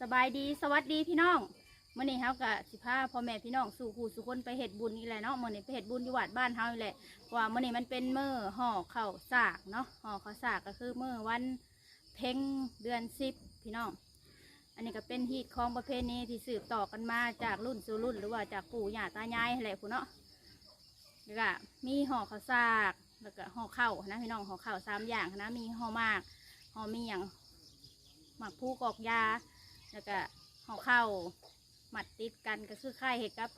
สบายดีสวัสดีพี่น้องมื่อนี้เฮากะสิพาพ่อแม่พี่น้องสู่คู่สู่คนไปเฮ็ดบุญนี่แหละเนาะมื่อนี้ไปเฮ็ดบุญอยู่วัดบ้านเฮานี่แหละเพราะว่ามื่อนี้มันเป็นมื้อห่อข้าวสากเนาะห่อข้าวสากก็คือมื้อวันเพ็งเดือนสิบพี่น้อง อันนี้ก็เป็นฮีตของประเพณีที่สืบต่อกันมาจากรุ่นสู่รุ่น หรือว่าจากปู่ย่าตายายนั่นแหละผู้เนาะแล้วก็มีห่อข้าวสากแล้วก็ห่อข้าวนะพี่น้องห่อข้าวสามอย่างนะมีห่อหมากห่อมีอย่างหมากผู้กอกยา แล้วก็ห่อข้าวหมัดติดกันก็คือค่ายเห็ดกับ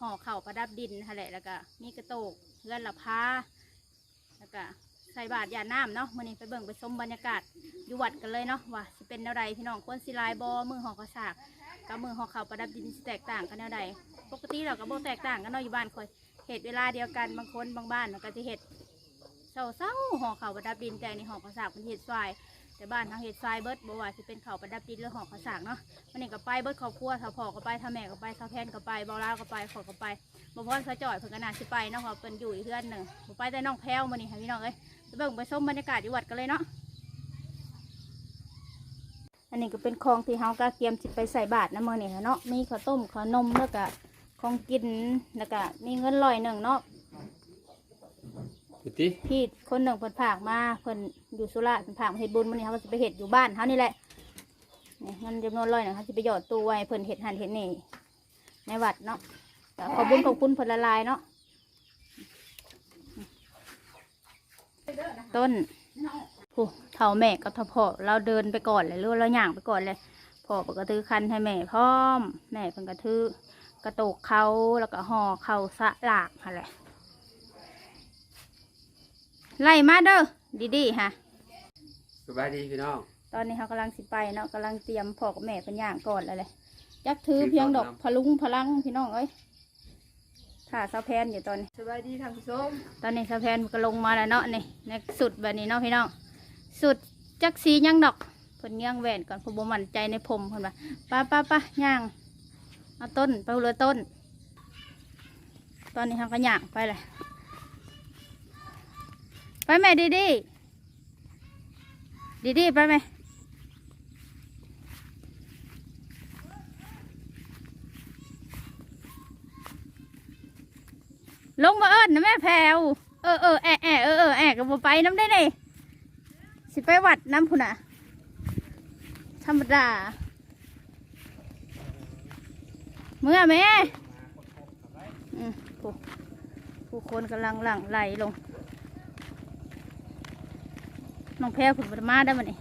ห่อข้าวประดับดินนั่นแหละแล้วก็มีกระโตกเพื่อนละพาแล้วก็ใส่บาตรยาน้ำเนาะมื่อนี้ไปเบิ่งไปชมบรรยากาศอยู่วัดกันเลยเนาะว่าสิเป็นแนวใดพี่น้องควรสิลายบอมือห่อกระสากกับมือห่อข้าวประดับดินสิแตกต่างกันแนวใดปกติเราก็บ่แตกต่างกันเนาะอยู่บ้านคอยเห็ดเวลาเดียวกันบางคนบางบ้านเราก็จะเห็ดเศร้าๆห่อข้าวประดับดินแต่ในห่อกระสากเป็นเห็ดทราย แต่บ้านทางเห็ดทรายเบิดบ่ว่าสิเป็นขาวประดับดินหรือห่อกระสากเนาะมันนี่ก็ไปเบิดครอบครัวถ้าพอก็ไปถ้าแม่ก็ไปถ้าแพนก็ไปบ่าวลาวก็ไปขอก็ไปบ่พรเขาจ่อยเพิ่นก็น่าสิไปเนาะเพราะเพิ่นอยู่อีกเพื่อนหนึ่งบ่ไปแต่น้องแพรวมื้อนี้ให้พี่น้องเอ้ยไปเบิ่งไปชมบรรยากาศอยู่วัดกันเลยเนาะอันนี้ก็เป็นของที่เฮาก็เตรียมสิไปใส่บาตรนะมื้อนี้เนาะมีข้าวต้มข้าวนมแล้วก็ของกินแล้วก็มีเงินร้อยหนึ่งเนาะ พุติพี่คนหนึ่งเพิ่นผากมาเพิ่นอยู่สุราษฎร์เพิ่นผากมาเฮ็ดบุญมื้อนี้เขาก็สิไปเฮ็ดอยู่บ้านเฮานี่แหละนี่เงินจำนวนร้อยหนึงเขาสิไปหยอดตู้ไว้เพิ่นเฮ็ดหันเฮ็ดนี่ในวัดเนาะก็ขอบุญขอบคุณเพิ่นละลายเนาะต้นผู้เฒ่าแม่กับเฒ่าพ่อเราเดินไปก่อนเลยหรือว่าเราย่างไปก่อนเลยพ่อเพิ่นก็ถือคันให้แม่พร้อม แม่เพิ่นก็ถือกระโตกเขาแล้วก็ห่อเขาสะหลากหั่นแหละ ไล่มาเด้อดีๆฮะสบายดีพี่น้องตอนนี้เขากำลังสิไปเนาะกำลังเตรียมพ่อกับแม่เป็นอย่างก่อนแล้วเลยจักถือเพียงดอกพะลุงพลังพี่น้องเอ้ยถ่าสะแพนอยู่ตอนนี้สบายดีทางผู้ชมตอนนี้สะแพนก็ลงมาแล้วเนาะนี่ในสุดแบบนี้เนาะพี่น้องสุดจักสีย่างดอกเพิ่นย่างแหวนก่อนเพนบ่มั่นใจในผมเพิ่นว่าป้าป้าป้าย่างเอาต้นไปเรือต้น ตอนนี้เขาก็ย่างไปเลย ไปแม่ดีดีดีดีไปไหมลงมาเอิญนะแม่แพวเออเออแอะแอะเออเออแอะกับไปน้ำได้เลยสิไปวัดน้ำพุนอะ ธรรมดา เมื่อแม่ผู้ผู้คนกำลังหลั่งไหลลง น้องแพรวผุดมาได้มันนี่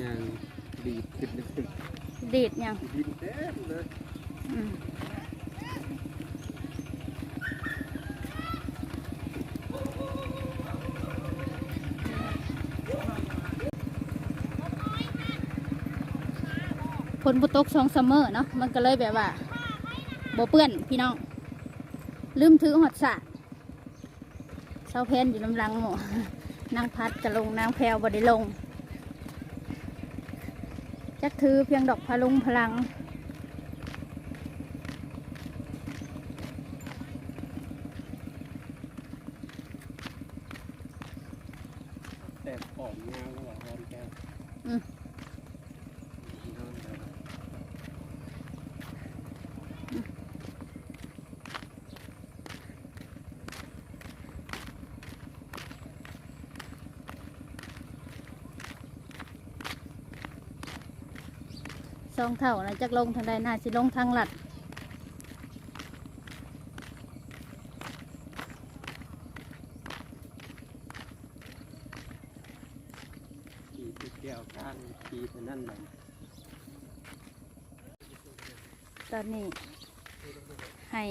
ยังดีดขึ้นเลยดีดยังดินเต็มเลย อืมฝนบุตกช่องซัมเมอร์เนาะมันก็เลยแบบว่าบ่เปื้อนพี่น้อง ลืมถือหอดสะเช้าเพนอยู่ลำลังหมอนางพัดจะลงนางแพรวบ่ได้ลง จักถือเพียงดอกพะลุงพลังแต่ออกงานแล้วว่าหอมแก้ว อืมสองเท่านะจักลงทางใดน่าสิลงทางหลัดขี่ที่แก้วข้างขี่เท่านั้นแหละตอนนี้ให้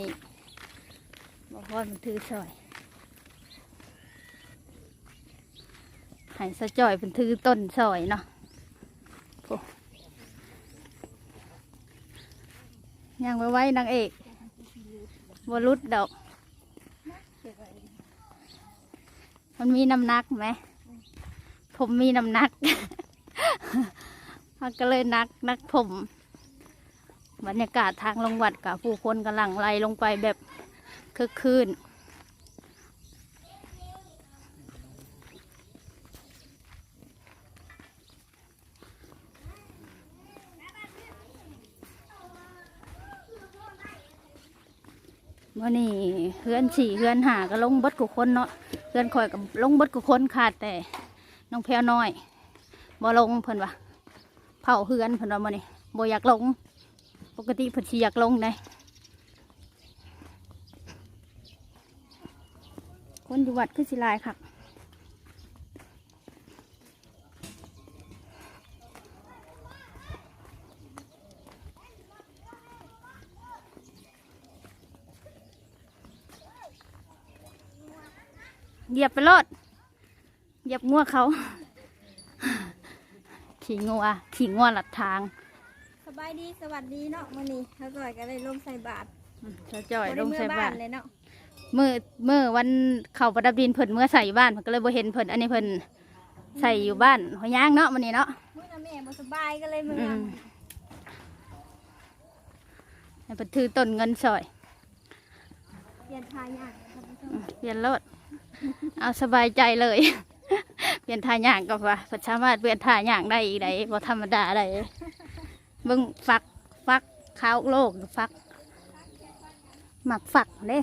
บอกว่ามันถือซอยให้สะจ่อยเป็นถือต้นซอยเนาะโอ้ ยังไว้ไว้นางเอกบรุดดอก มันมีน้ำหนักไหม ผมมีน้ำหนัก มันก็เลยนักนักผม บรรยากาศทางลงวัดกับผู้คนกำลังไหลลงไปแบบคึกคืน มื่อนี้เฮือนฉี่เฮือนหาก็ลงบดกุคนเนาะเฮือนคอยกับลงบดกุคนขาดแต่น้องแพลน้อยบ่ลงเพิ่นวะเผาเฮือนเพิ่นว่ามื่อนี้บ่อยากลง ปกติเพิ่นสิอยากลงได้คนอยู่วัดคือสิลายค่ะ เหยียบไปรถเหยียบงัวเขา ขี่งัวขี่งัวหลัดทาง สบายดีสวัสดีเนาะมื้อนี้เขาก่อยก็ได้ลงใส่บาตรอืมเจ้าจ่อยบ่ลได้งเมื่ใส่อบ้าบ้านนเลยเนาะมือมือวันเข่าประดับดินเพิ่นเมื่อใส่บ้านเพิ่นก็เลยบ่เห็นเพิ่นอันนี้เพิ่นใส่อยู่บ้านหัวย่างเนาะมันนี้เนาะมื้อน่ะแม่บ่สบายก็เลยมื้ออืนี้มให้เพิ่นถือต้นเงินซอยเปลี่ยนทายยากท่านผู้ชอืมมเปลี่ยนรถ เอาสบายใจเลย เปลี่ยนท่าย่างก็ว่าพิ่นสามารถเปลี่ยนท่าย่างได้อีกได้บ่ธรรมดาได้เบิ่งฝักฝักข้าวโลกฝัก หมักฝักเด้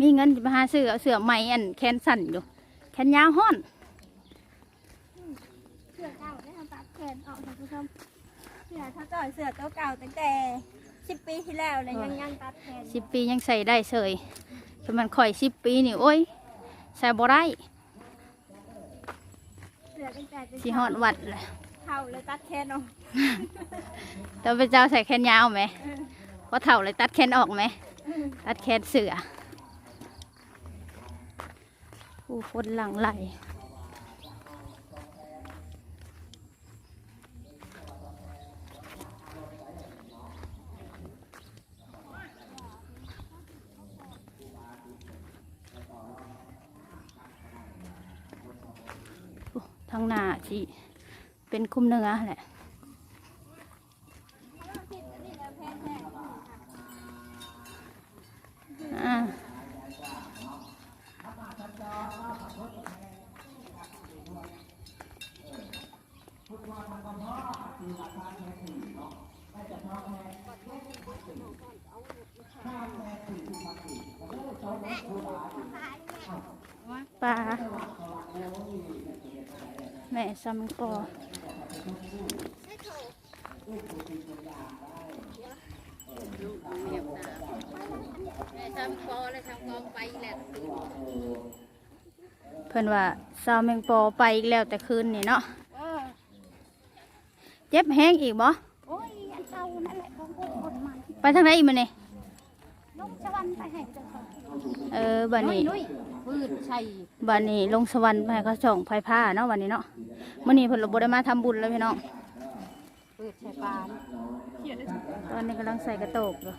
มีเงินจะไปหาซื้อเสือไหมอันแขนสั่นอยู่ แขนยาวห้อนเสือเก่าได้ทำตัดแขนออกท่านผู้ชม เสื้อเขาจ่อยเสื้อตัวเก่าตั้งแต่10ปีที่แล้วเลยยังยังตัดแขนสิบปียังใส่ได้เสยคือมันข่อยสิบปีนี่โอ้ยใส่บ่ได้เสื้อตั้งแต่เป็นสิฮอดวัดเลยเท่าเลยตัดแขนออกแต่พระเจ้าใส่แขนยาวไหมพอเถ่าเลยตัดแขนออกไหมตัดแขนเสือผู้คนหลังไหล ทางหน้าที่เป็นคุ้มเนื้อแหละอ่า แม่ซัมกอเพิ่นว่าซาวแมงปอไปอีกแล้วแต่คืนนี่เนาะเออเจ็บแห้งอีกบ่โอ้ยอันเก่านั่นแหละของพวกคนใหม่ไปทางไหนอีกมื้อนี่ลงสวรรค์ไปให้เจ้าค่ะเออบัดนี้ นุ้ย พืชชัยบัดนี้ลงสวรรค์ไปให้เขาส่งไฟผ้าเนาะวันนี้เนาะมื้อนี้เพิ่นบ่ได้มาทำบุญแล้วพี่น้องพืชชัยปานตอนนี้กำลังใส่กระโตกอยู่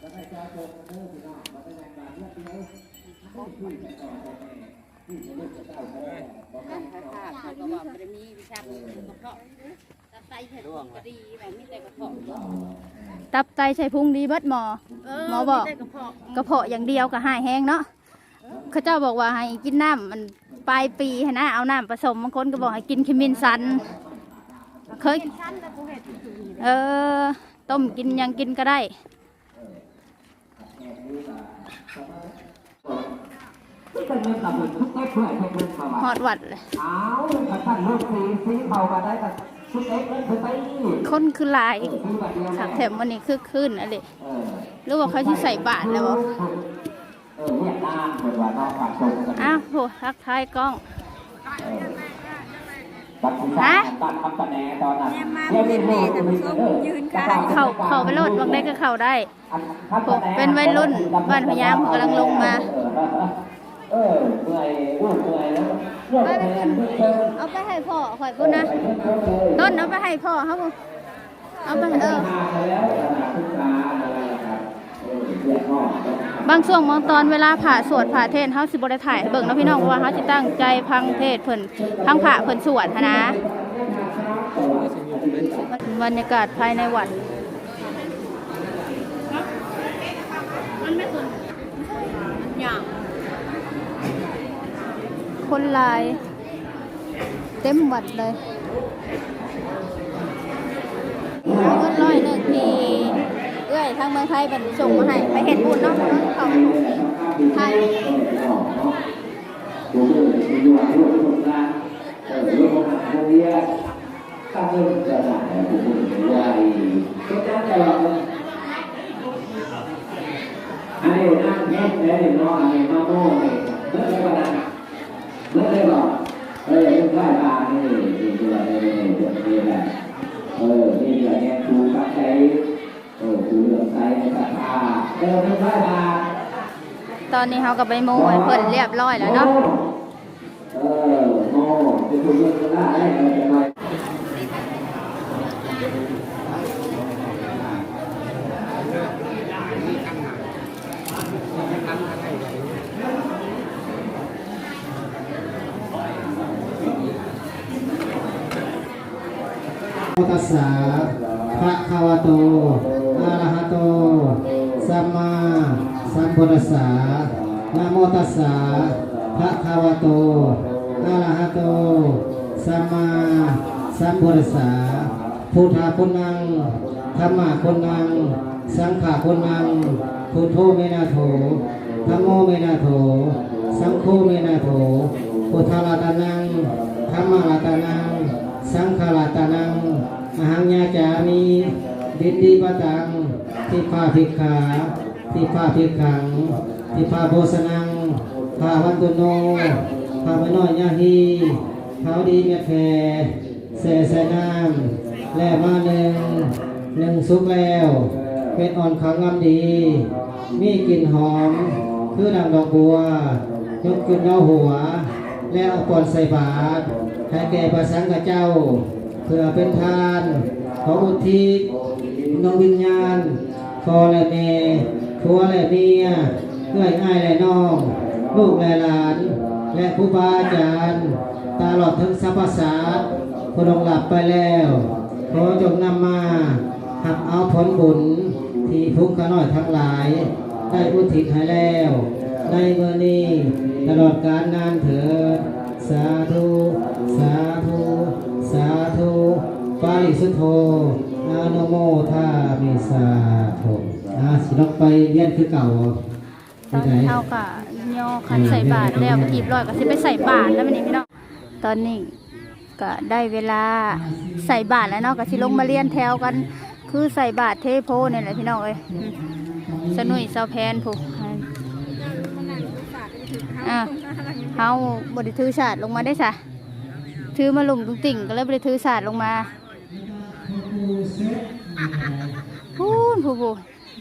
ตับไตใส่พุงดีเบิดหมอหมอบอกกระเพาะอย่างเดียวก็หายแห้งเนาะ เขาเจ้าบอกว่าให้กินน้ำมันปลายปีให้นะเอาน้ำผสมบางคนก็บอกให้กินคิมินซัน เคยชั้นแล้วกูเห็ดอยู่นี่เออ ต้มกินยังกินก็ได้ เป็นเงินกับเงินทุกเอ็กเพื่อเป็นเงินเขาหอดวัดเลยเอาขันขันลูกสีสีเขามาได้กับทุกเอ็กเงินไปคนคือหลายซื้อแบบเดียวขักแถมวันนี้คือขึ้นอะไรหรือว่าเขาที่ใส่บาทแล้วบ่ เออเวีย อนว่านอกฝากชมกันอ้าวโหทักทายกล้องตัดสินใจตัดคำแสดงตอนนั้นเรียกเรียกเรียกเรียกเขาเขาไปโลดบางได้ก็เขาได้เป็นวัยรุ่นบ้านพะยามกำลังลงมาเออเมื่อยลูกเมื่อยแล้วเรื่องแทนที่เชิญเอาไปให้พ่อข่อยพุ่นนะ ต้นเอาไปให้พ่อเขาพุ่นเอาไปเออ บางช่วงบางตอนเวลาผ่าสวดผ่าเทศน์เฮาสิบ่ได้ถ่ายให้เบิ่งเนาะพี่น้องเพราะว่าเฮาสิตั้งใจพังเทศเพิ่นพังผ่าเพิ่นสวดหั้นนะ บรรยากาศภายในวัด คนหลาย เต็มวัดเลยเอาเงินร้อยหนึ่งที อยทางเมืองไทยเป็นส่งมาให้ไปเห็นบุญเนาะเขาไทยอันนี้นั่งแง่แล้วเห็นน้องอันนี้มาโม่เนี่ยเมื่อไรก็ได้เมื่อไรบอกเออเรื่องไหว้บานี่นี่ตัวนี่ ตอนนี้เขาก็ไปโมให้เพิ่นเรียบร้อยแล้วเนาะเออโม่เป็นครูเรื่องก็ได้เออจะไปโมตัสสะภะคะวโตอะระหะโต สัมมาสัมพุทธัสสะนะโมตัสสะภะคะวะโตอะระหะโตสัมมาสัมพุทธัสสะพุทธาคุณนังธรรมะคุณนัง สังฆาคุณนังพุทโธเมนาโถธัมโมเมนาโถ สังโฆเมนาโถพุทธาลาตานังธรรมลาตานัง สังฆลาตานัง อหังญาจามิดิตติปตัง ทิพาภิกขาทิพาภิกขังทิพาโพสนังภาวันตุโนภาวนอยยาฮีเขาดีเมียแฟเสสน้ำและมาหนึ่งหนึ่งสุกแล้ว เป็นอ่อนขังงามดี มีกลิ่นหอม คือดังดอกบัว ยกขึ้นเอาหัว แล้วเอาก่อนใส่บาตรให้แก่พระสังฆเจ้า เพื่อเป็นทาน ขออุทิศดวงวิญญาณพอและแม่ผัวและเมียเพื่อนอ้ายและน้อง ลูกและหลาน และครูบาอาจารย์ตลอดถึงสรรพสัตว์ผู้ลงหลับไปแล้ว ขอจงนำมาหับเอาผลบุญที่ทุกข์ขน้อยทั้งหลาย ได้อุทิศให้แล้วในเมื่อนี้ตลอดการนานเถิดสาธุ สาธุ สาธุ ปาริสุทโธอานุโมทามิสาธุอ่าสิลองไปเรียนคือเก่าตอนนี้เขาก็ย่อคันใส่บาตรแล้วอีบร้อยก็สิไปใส่บาตรแล้วมันนี่พี่น้องตอนนี้ก็ได้เวลาใส่บาตรแล้วเนาะก็สิลงมาเรียนแถวกัน คือใส่บาตรเทโพนี่แหละพี่น้องเอ้ยสนุยเซาแพนผูกเฮาบไดิถือศาสตร์ลงมาได้ซะถือมาหลุมตุ้งติ่งก็เลยบไดิถือศาสตร์ลงมา พูนผู้ผู้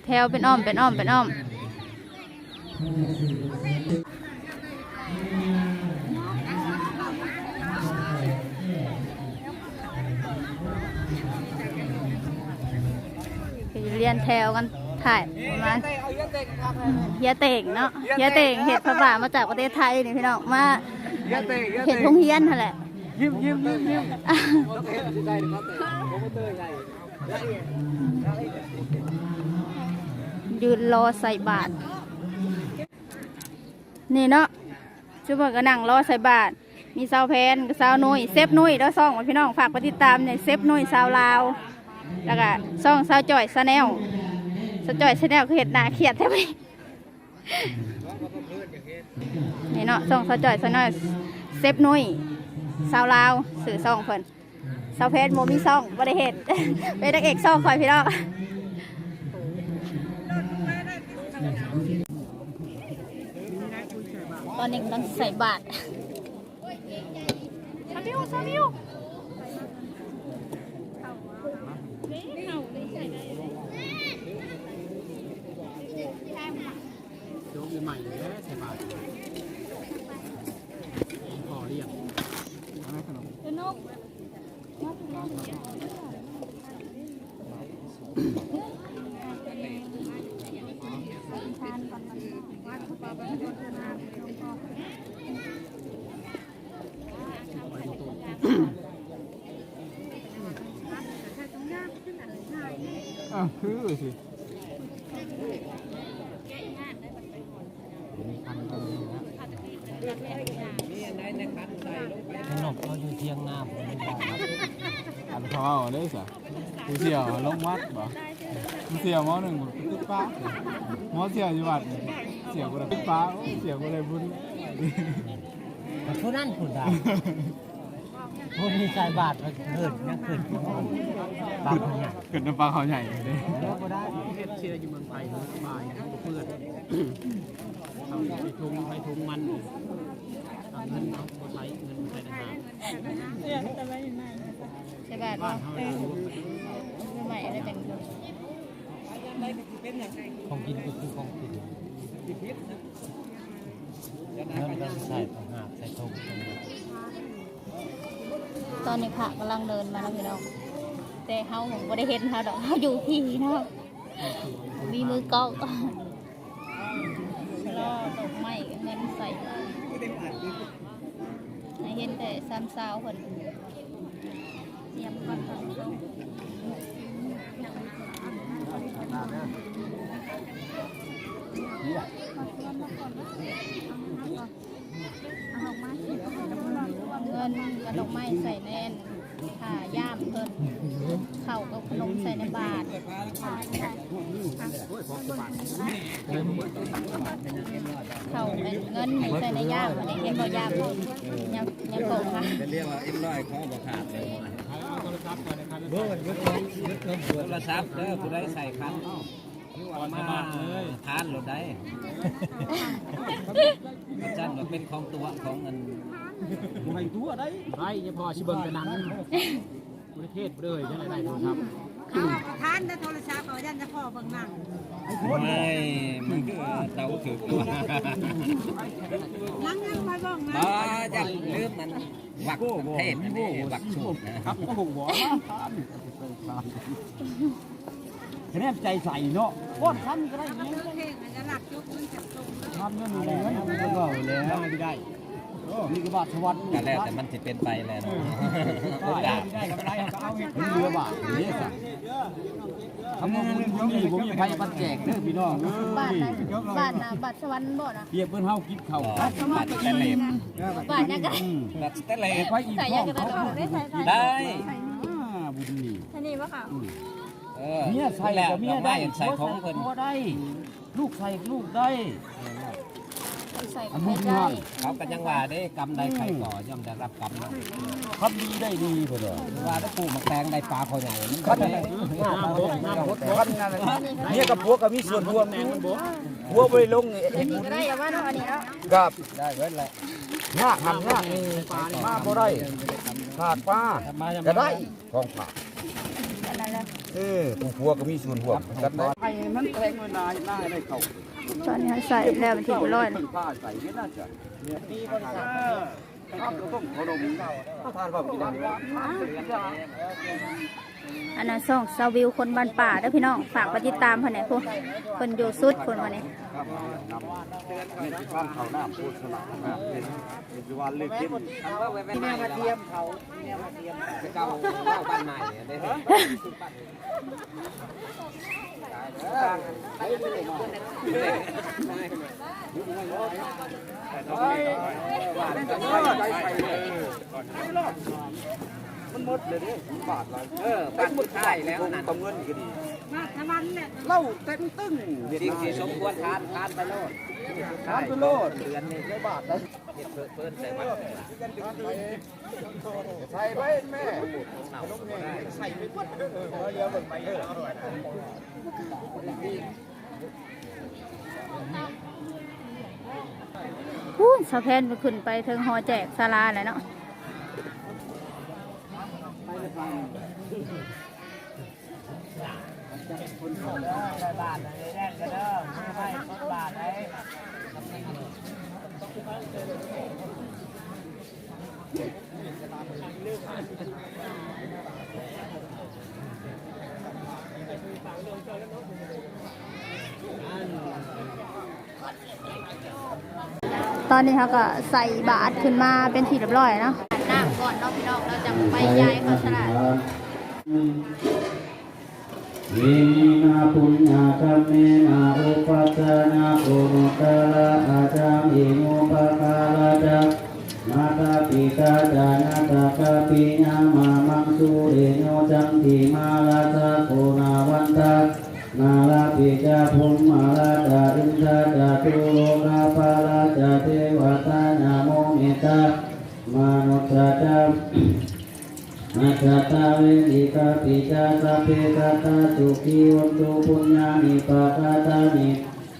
แถวเป็นอ้อมเป็นอ้อมเป็นอ้อมไปเรียนแถวกันถ่ายประมาณเฮียเต่งเนาะเฮียเต่งเห็ดพระบาทมาจากประเทศไทยนี่พี่น้องมาเห็ดพงเฮียนนั่นแหละยิ้มยิ้มยิ้มยิ้ม ยืนรอใส่บาตรนี่เนาะชุบเพิ่นก็นั่งรอใส่บาตรมีสาวแพนกับสาวนุ้ยเซฟนุ้ยแล้วซ่องพี่น้องฝากไปติดตามในเซฟนุ้ยสาวลาว แล้วก็ซ่องสาวจ่อยซาแนลสาวจ่อยซาแนลคือเห็ดหนาเครียดแท้ไหมนี่เนาะซ่องสาวจ่อยซาแนลเซฟนุ้ยสาวลาวสื่อซ่องเพิ่น สาวเพชรโมมีซ่องบ่ได้เห็ดเป็นนักเอกซ่องคอยพี่น้องตอนนี้กำลังใส่บาตรซามิวซามิวโยมใหม่เลยใส่บาตรขอเรียกเอาขนม อะคือสิ กูเสี่ยวลงวัดบ่กูเสี่ยวหมอหนึ่งกูติดป้าหมอเสี่ยวอยู่วัดเสี่ยวกูเลยติดป้าโอ้ยเสี่ยวกูเลยบุญแต่ผู้นั้นผู้ใดผู้มีใจบาทมันเกิดยังเกิดอยู่บาทมันใหญ่เกิดน้ำปลาเขาใหญ่เลยแล้วก็ได้เชียร์อยู่เมืองไทยสบายเพื่อนเอาไปทุงไปทุงมันเอาเงินเอาใช้เงินใช้ทหารใช่ป่ะ ใหม่อะไรแต่งของกินก็คือของกินเงินก็ใส่ต่างหากใส่ถุงตรงนี้ตอนนี้พระกำลังเดินมาแล้วพี่น้องแต่เฮาผมบ่ได้เห็นเฮาดอกเฮาอยู่ที่เนาะมีมือกล้องรอตกไม้เงินใส่ให้เห็นแต่ซ้ำซาวเพิ่นเตรียมก่อนค่ะ เงินกระดอกไม้ใส่แน่นผ่าย่ามเพิ่นเข่ากับขนมใส่ในบาทเข่าเป็นเงินใส่ในย่ามอันนี้เห็นบ่ย่ามยังยังโกงค่ะเรียกว่าเอ็มร้อยข้อบ่ขาดเลย เอาโทรศัพท์ก่อนนะครับเบอร์ยึดของยึดเงินเดือโทรศัพท์เด้อผู้ใดใส่คันมาทานรถได้อาจารย์ก็เป็นของตัวของเงินบ่ให้ตัวได้ไปยังพอชิเบิ่งกระนังประเทศเลยยังไงได้โทรศัพท์ทานแต่โทรศัพท์เอายันจะพ่อเบิ่งนัง ไม่มันคือเตาถือตัวนั่งยังไปเบิ่งมาบ่จะลืมมันวักเทศนนี้วักสูตรนะครับก็หงบ่คะแนนใจใส่เนาะก้อนคันก็ได้เพลงอาจจะหลักยมันจับตรงทำเงินอะไรเงินก็เบาแล้วไม่ได้นี่ก็บาทสวรรค์ก็แล้วแต่มันจะเป็นไปแล้วเนาะได้ได้กำไรก็เอาเห็ดเรือบาทนี่สิ ทำเงินเรื่องนี้ผมยังไปปันแจกเด้อพี่น้องเอ้บาทยนะบาทนะบาทสวรรค์บ่นะเปียกเพิ่นเฮากินข้าวบัตรสแตนเลสบาทยังไงบัตรสแตนเลสไปอีกใส่ห้ยัองงไงเขาได้ใส่ใส่ได้บุญนี่ท่านี่ปะค่ะเออเมียใส่แล้วกับเมียดอกได้ไม้ใส่ของเพิ่นก็ได้ ลูกใส่ลูกได้ ใส่อันไม่นี้ได้เขาก็ยังว่าได้กรรมใดใครก่อย่อมได้รับกรรมเนาะทำดีได้ดีเพิ่นว่าถ้าปูมาแตงได้ปลาคอใหญ่มันคัก็นได้น้ำบกน้ำบกคันนั่นเมียกับผัวก็มีส่วนร่วมอยู่ผัวบ่ได้ลงเอ็ดนี่ก็ได้แต่ว่าเนาะอันนี้เนาะครับได้เบิดแหละยากทำยากนี่มาบ่ได้ขาดป้าก็ได้ของฝากอันนั้นแหละเออผู้ผัวก็มีส่วนร่วมกันได้ให้มันแตงไว้นายนายได้เข้า ตอนนี้เขาใส่แล้วเป็นที่เรียบร้อยแล้วผ้าใส่ไม่น่าจะเนี่ยมีบริษัทครับต้องขอดมข้าวทานเปล่ากินได้อันนั้นส่องซาวิวคนบ้านป่าเด้อพี่น้องฝากไปติดตามเพิ่นหน่อยพวกเพิ่นอยู่สุดคนวันนี้ครับนี่คือบ้านเขาหน้าพูดสนามนะเป็นเป็นวันเล็กเข้มมีแนวมาเทียมเขาแนวมาเทียมเก่าเก่าบ้านใหม่ได้ ไป มมันหมดเลยเนี่ยบาทไรเออบ้านสุดท้ายแล้วนั่นตำเงินก็ดีมาทำมันเนี่ยเล่าเต็มตึ้งสิ่งที่สมควรทานทานไปโลดทานไปโลดเดือนนี้ได้บาทได้เฮ็ดเพิ่นเพิ่นใส่วัดใส่ไปแม่ใส่ไปปุ๊บเดี๋ยวมันไปเอออร่อยพูนสะแพนไปขึ้นไปถึงหอแจกศาลาแหละ เนาะตอนนี้เขาก็ใส่บาทขึ้นมาเป็นที่เรียบร้อยเนาะ น้ำก่อนเนาะพี่น้องเราจะไปย้าย เขาสลาปุญญากรรมเมนาอุปัชฌนาโอนุตตระอาจามิโมปะกาลาจามาตาปิตาจานาตากาปิญามามังสุเรโนจันติมาลาสาโคนาวันตานาลาปิจาภุมมาลาจาอินทราจาตุโลกาปาลาจาเทวตานาโมเมตามานุตตาจา อาจาตาเวนิกาปิจาสพเพกาตาสุขีวันตุปุญญานิปะกาตานิ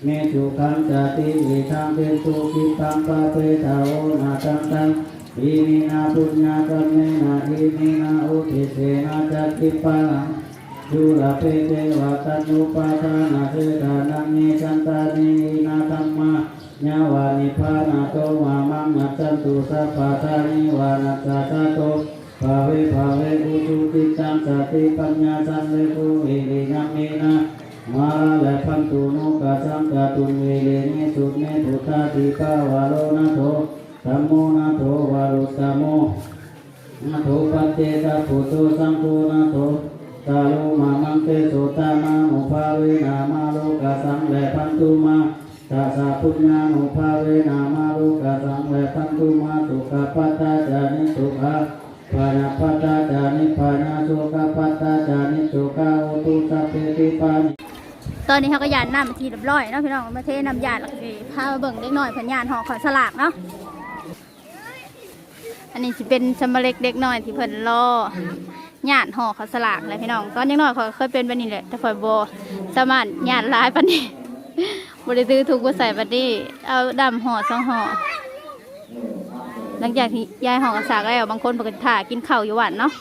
เมตุขันจติวิทังเปตุกิปังปะเปตาโอนาตังตังอิมินาปุญญากรรมเมนาอิมินาอุทิเสนาจัตติปังจุลเปเทวะตันุปาทานาเสดานังเนจันตาเนนาธรรมะญาวานิพานาโตวามังนัจจันตุสัพพะทานิวานัจจตโต ภาเวภาเวอุจุติตังสติปัญญาสันเลกุเวเรนัมเมนะมาและพันตุนุกัสังกตุนเวเนสุเนพุทธาติปาวาโลนะโทธัมโมนะโทวารุตตโมนะโทปัจเจกพุทโธสังโฆนะโทตาโลมามังเตโสตามาโนภาเวนามาโลกัสังและพันตุมาตาสาพุญญาโนภาเวนามาโลกัสังและพันตุมาสุขปัตตาจานิสุขะ ปานาปัตตานิปานาโสกปัตตานิโสกาโอตุสัพเพติปานิตอนนี้เขาก็ยานน้ำมาทีเรียบร้อยเนาะพี่น้องมาเทน้ำยาแล้วก็สิพาเบิ่งเล็กน้อยเพันยานห่อขอสลากเนาะอันนี้สิเป็นสมเล็กเด็กน้อยที่เพิ่นรอยานห่อขอสลากเลยพี่น้องตอนยังน้อยเขาเคยเป็นแบบนี้แหละแต่ข่อยโบสามารถยานหลายปันนี้บริซื้อถูกก็ใส่ปันนี้เอาดำห่อสองห่อ หลังจากที่ยายห่อกระสากแล้วบางคนปกติถ่ากินข้าวอยู่หวานเนาะ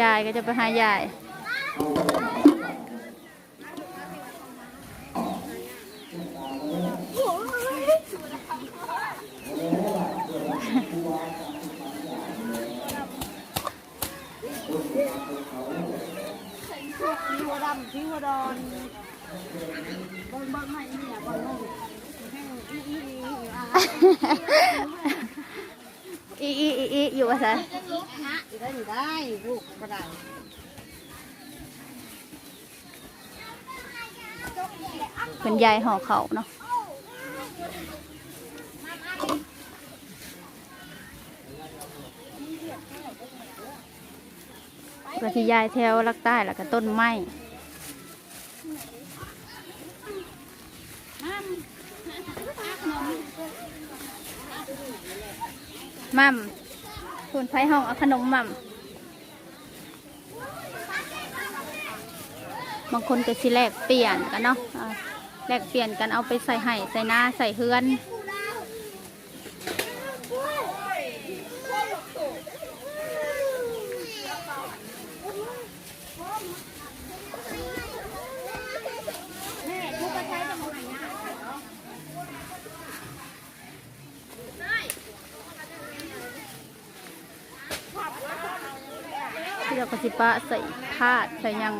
ยายก็จะไปหายาย หัวดำที่หัวดอนบนบนใหม่เนี่ยบนโลกแห้ง อีอีอีอีอยู่ว่าซะได้ได้ลูกก็ได้เป็นยายห่อเขาเนาะก็ที่ยายแถวลักใต้แล้วก็ต้นไม้ มัมคุณไผ่ห้องเอาขนมมัมบางคนก็สิแลกเปลี่ยนกันเนาะแลกเปลี่ยนกันเอาไปใส่ไห่ใส่นาใส่เฮือน ที่เราก็สิปะใส่ถาดใส่หยัง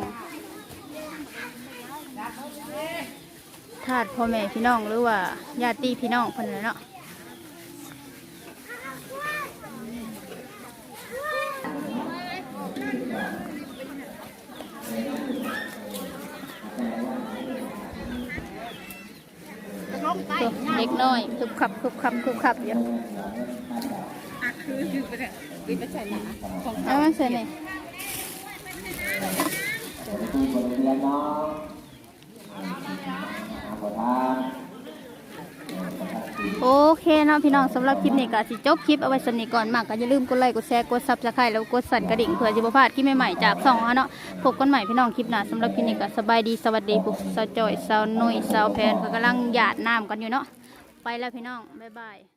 ถาดพ่อแม่พี่น้องหรือว่าญาติพี่น้องคนนั้นเนาะตัวเด็กน้อยคึบขับคึบขับคึบขับอยู่เอามาใส่ ไหนโอเคเนาะพี่น้องสำหรับคลิปนี้ก็สิจบคลิปเอาไว้สนิทก่อนมากก็อย่าลืมกดไลค์กดแชร์กดซับสไครต์แล้วกดสั่นกระดิ่งเพื่อจะบ่พลาดคลิปใหม่ๆจากสองเนาะพบกันใหม่พี่น้องคลิปหน้าสำหรับคลิปนี้ก็สบายดีสวัสดีปุ๊บสาวจอยสาวนุ้ยสาวแพนเพิ่นกำลังหยาดน้ำกันอยู่เนาะไปแล้วพี่น้องบ๊ายบาย